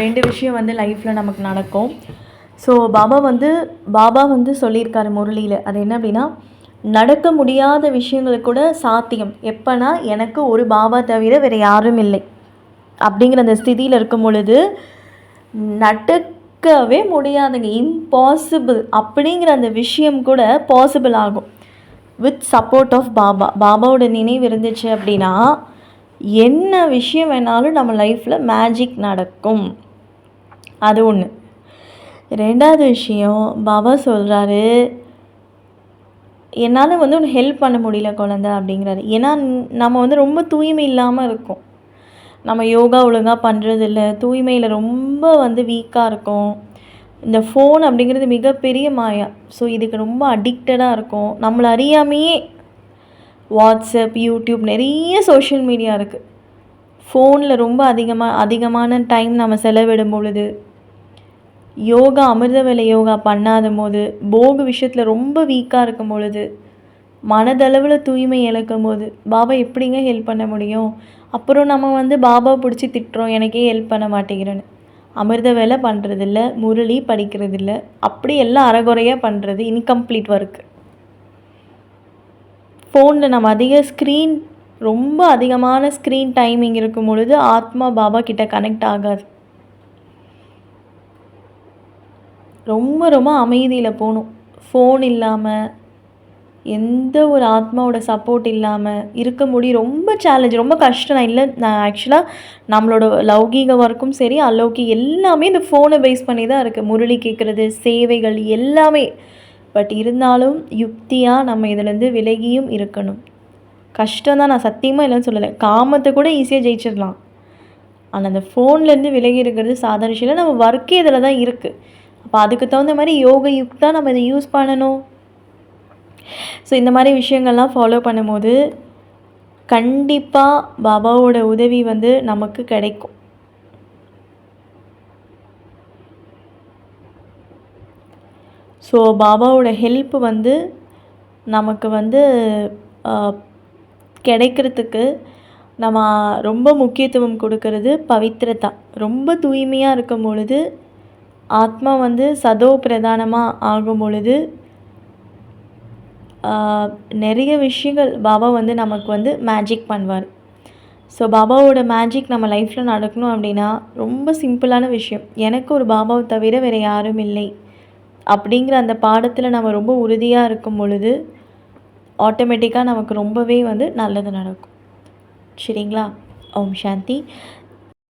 ரெண்டு விஷயம் வந்து லைஃப்பில் நமக்கு நடக்கும். ஸோ பாபா வந்து பாபா வந்து சொல்லியிருக்காரு முரளியில். அது என்ன அப்படின்னா நடக்க முடியாத விஷயங்கள் கூட சாத்தியம். எப்போனா எனக்கு ஒரு பாபா தவிர வேறு யாரும் இல்லை. அப்படிங்கிற அந்த ஸ்திதியில் இருக்கும் பொழுது நடக்கவே முடியாதுங்க. இம்பாசிபிள் அப்படிங்கிற அந்த விஷயம் கூட பாசிபிள் ஆகும். With support of Baba. பாபாவோட நினைவு இருந்துச்சு அப்படின்னா என்ன விஷயம் வேணாலும் நம்ம லைஃப்பில் மேஜிக் நடக்கும். அது ஒன்று ரெண்டாவது விஷயம் பாபா சொல்கிறாரு என்னால் வந்து ஒன்று ஹெல்ப் பண்ண முடியல குழந்த அப்படிங்கிறாரு. ஏன்னா நம்ம வந்து ரொம்ப தூய்மை இல்லாமல் இருக்கும். நம்ம யோகா ஒழுங்காக பண்ணுறதில்ல தூய்மையில் ரொம்ப வந்து வீக்காக இருக்கும். இந்த ஃபோன் அப்படிங்கிறது மிகப்பெரிய மாயா. ஸோ இதுக்கு ரொம்ப அடிக்டடாக இருக்கும். நம்மளை அறியாமையே வாட்ஸ்அப் யூடியூப் நிறைய சோஷியல் மீடியா இருக்குது ஃபோனில் ரொம்ப அதிகமாக அதிகமான டைம் நம்ம செலவிடும் பொழுது யோகா அமிர்த வேலை யோகா பண்ணாத போது போக விஷயத்தில் ரொம்ப வீக்காக இருக்கும் பொழுது மனதளவில் தூய்மை இழக்கும் போது பாபா எப்படிங்க ஹெல்ப் பண்ண முடியும்? அப்புறம் நம்ம வந்து பாபா பிடிச்சி திட்டுறோம் எனக்கே ஹெல்ப் பண்ண மாட்டேங்கிறேன்னு. அமிர்த வேலை பண்ணுறதில்ல முரளி படிக்கிறதில்ல அப்படி எல்லாம் அறகுறையாக பண்ணுறது இன்கம்ப்ளீட் ஒர்க்கு ஃபோனில் நம்ம அதிக ஸ்க்ரீன் ரொம்ப அதிகமான ஸ்க்ரீன் டைமிங் இருக்கும் பொழுது ஆத்மா பாபா கிட்ட கனெக்ட் ஆகாது. ரொம்ப ரொம்ப அமைதியில் போகணும். ஃபோன் இல்லாமல் எந்த ஒரு ஆத்மாவோட சப்போர்ட் இல்லாமல் இருக்க முடியும். ரொம்ப சேலஞ்ச் ரொம்ப கஷ்டம். நான் இல்லை நான் ஆக்சுவலாக நம்மளோட லௌகீக ஒர்க்கும் சரி அலௌகி எல்லாமே இந்த ஃபோனை பேஸ் பண்ணி தான் இருக்குது முரளி கேட்குறது சேவைகள் எல்லாமே. பட் இருந்தாலும் யுக்தியாக நம்ம இதுலேருந்து விலகியும் இருக்கணும். கஷ்டம் தான் நான் சத்தியமாக இல்லைன்னு சொல்லலை. காமத்தை கூட ஈஸியாக ஜெயிச்சிடலாம். ஆனால் அந்த ஃபோன்லேருந்து விலகி இருக்கிறது சாதாரண விஷயம் இல்லை. நம்ம ஒர்க்கே இதில் தான் இருக்குது அப்போ அதுக்கு தகுந்த மாதிரி யோக யுக்தா நம்ம இதை யூஸ் பண்ணணும். ஸோ இந்த மாதிரி விஷயங்கள்லாம் ஃபாலோ பண்ணும்போது கண்டிப்பாக பாபாவோட உதவி வந்து நமக்கு கிடைக்கும். ஸோ பாபாவோட ஹெல்ப் வந்து நமக்கு வந்து கிடைக்கிறதுக்கு நம்ம ரொம்ப முக்கியத்துவம் கொடுக்கறது பவித்ரதா. ரொம்ப தூய்மையாக இருக்கும் பொழுது ஆத்மா வந்து சதோ பிரதானமாக ஆகும் பொழுது நிறைய விஷயங்கள் பாபா வந்து நமக்கு வந்து மேஜிக் பண்ணுவார். ஸோ பாபாவோட மேஜிக் நம்ம லைஃப்பில் நடக்கணும் அப்படின்னா ரொம்ப சிம்பிளான விஷயம். எனக்கு ஒரு பாபாவை தவிர வேறு யாரும் இல்லை. அப்படிங்கிற அந்த பாடத்தில் நம்ம ரொம்ப உறுதியாக இருக்கும் பொழுது ஆட்டோமேட்டிக்காக நமக்கு ரொம்பவே வந்து நல்லது நடக்கும். சரிங்களா? ஓம் சாந்தி.